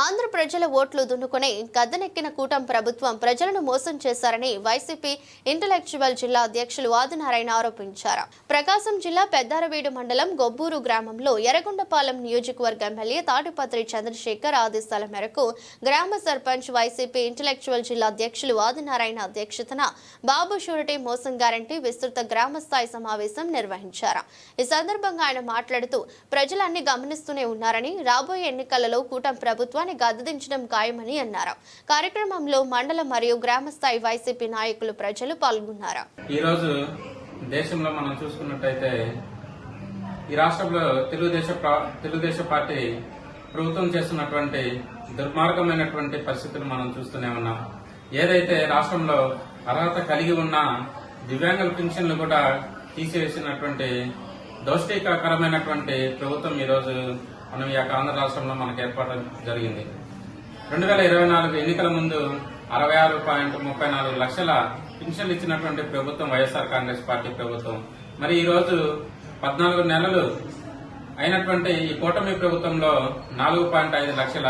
ఆంధ్ర ప్రజల ఓట్లు దున్నుకుని గద్దెనెక్కిన కూటమి ప్రభుత్వం ప్రజలను మోసం చేశారని వైసీపీ ఇంటలెక్చువల్ జిల్లా అధ్యక్షులు ఆదినారాయణ ఆరోపించారు. ప్రకాశం జిల్లా పెద్దారవీడు మండలం గొబ్బూరు గ్రామంలో ఎర్రగొండపాలెం నియోజకవర్గ ఎమ్మెల్యే తాటిపత్రి చంద్రశేఖర్ ఆదేశాల మేరకు గ్రామ సర్పంచ్ వైసీపీ ఇంటలెక్చువల్ జిల్లా అధ్యక్షులు ఆదినారాయణ అధ్యక్షతన బాబు షూరిటీ మోసం గ్యారంటీ విస్తృత గ్రామస్థాయి సమావేశం నిర్వహించారు. ఈ సందర్భంగా ఆయన మాట్లాడుతూ ప్రజలన్నీ గమనిస్తూనే ఉన్నారని రాబోయే ఎన్నికలలో కూటమి ప్రభుత్వాన్ని గద్దదించడం ఖాయమని అన్నారు. కార్యక్రమంలో మండల మరియు గ్రామ స్థాయి వైసీపీ నాయకులు ప్రజలు పాల్గొన్నారు. ఈరోజు దేశంలో మనం చూసుకున్నట్టయితే ఈ రాష్ట్రంలో తెలుగుదేశ తెలుగుదేశ పార్టీ ప్రభుత్వం చేస్తున్నటువంటి దుర్మార్గమైనటువంటి పరిస్థితులు మనం చూస్తూనే ఉన్నాం. ఏదైతే రాష్ట్రంలో అర్హత కలిగి ఉన్న దివ్యాంగుల పింఛన్లు కూడా తీసివేసినటువంటి దౌష్టికరమైనటువంటి ప్రభుత్వం ఈరోజు మనం ఈ యొక్క ఆంధ్ర రాష్ట్రంలో మనకు ఏర్పాటు జరిగింది. రెండు వేల ఇరవై నాలుగు ఎన్నికల ముందు అరవై ఆరు పాయింట్ ముప్పై నాలుగు లక్షల పింఛన్లు ఇచ్చినటువంటి ప్రభుత్వం వైఎస్ఆర్ కాంగ్రెస్ పార్టీ ప్రభుత్వం. మరి ఈరోజు పద్నాలుగు నెలలు అయినటువంటి ఈ కూటమి ప్రభుత్వంలో నాలుగు పాయింట్ ఐదు లక్షల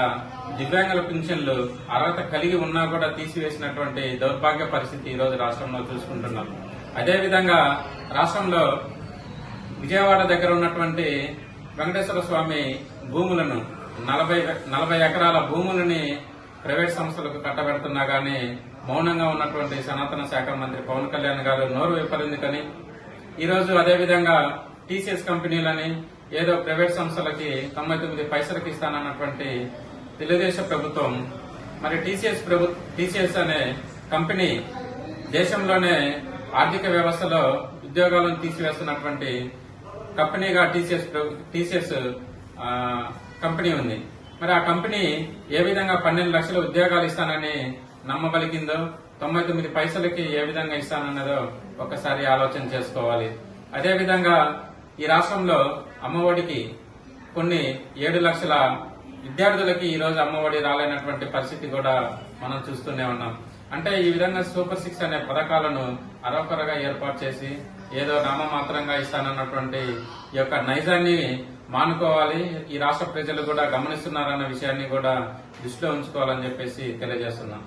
దివ్యాంగుల పింఛన్లు అర్హత కలిగి ఉన్నా కూడా తీసివేసినటువంటి దౌర్భాగ్య పరిస్థితి ఈరోజు రాష్ట్రంలో చూసుకుంటున్నాం. అదేవిధంగా రాష్ట్రంలో విజయవాడ దగ్గర ఉన్నటువంటి వెంకటేశ్వర స్వామి భూములను నలభై నలభై ఎకరాల భూములని ప్రైవేట్ సంస్థలకు కట్టబెడుతున్నా గానీ మౌనంగా ఉన్నటువంటి సనాతన శాఖ మంత్రి పవన్ కళ్యాణ్ గారు నోరు విపరిందుకని ఈరోజు అదేవిధంగా టీసీఎస్ కంపెనీలని ఏదో ప్రైవేట్ సంస్థలకి తొంభై తొమ్మిది పైసలకు ఇస్తానన్నటువంటి తెలుగుదేశం ప్రభుత్వం మరి టీసీఎస్ ప్రభు టీసీఎస్ అనే కంపెనీ దేశంలోనే ఆర్థిక వ్యవస్థలో ఉద్యోగాలను తీసివేస్తున్నటువంటి కంపెనీగా టీసీఎస్ టీసీఎస్ కంపెనీ ఉంది. మరి ఆ కంపెనీ ఏ విధంగా పన్నెండు లక్షల ఉద్యోగాలు ఇస్తానని నమ్మబలికిందో తొంభై తొమ్మిది పైసలకి ఏ విధంగా ఇస్తానన్నదో ఒకసారి ఆలోచన చేసుకోవాలి. అదే విధంగా ఈ రాష్ట్రంలో అమ్మఒడికి కొన్ని ఏడు లక్షల విద్యార్థులకి ఈ రోజు అమ్మఒడి రాలేనటువంటి పరిస్థితి కూడా మనం చూస్తూనే ఉన్నాం. అంటే ఈ విధంగా సూపర్ సిక్స్ అనే పథకాలను అరకొరగా ఏర్పాటు చేసి ఏదో నామమాత్రంగా ఇస్తానన్నటువంటి ఈ యొక్క నైజాన్ని మానుకోవాలి. ఈ రాష్ట్ర ప్రజలు కూడా గమనిస్తున్నారన్న విషయాన్ని కూడా దృష్టిలో ఉంచుకోవాలని చెప్పేసి తెలియజేస్తున్నాం.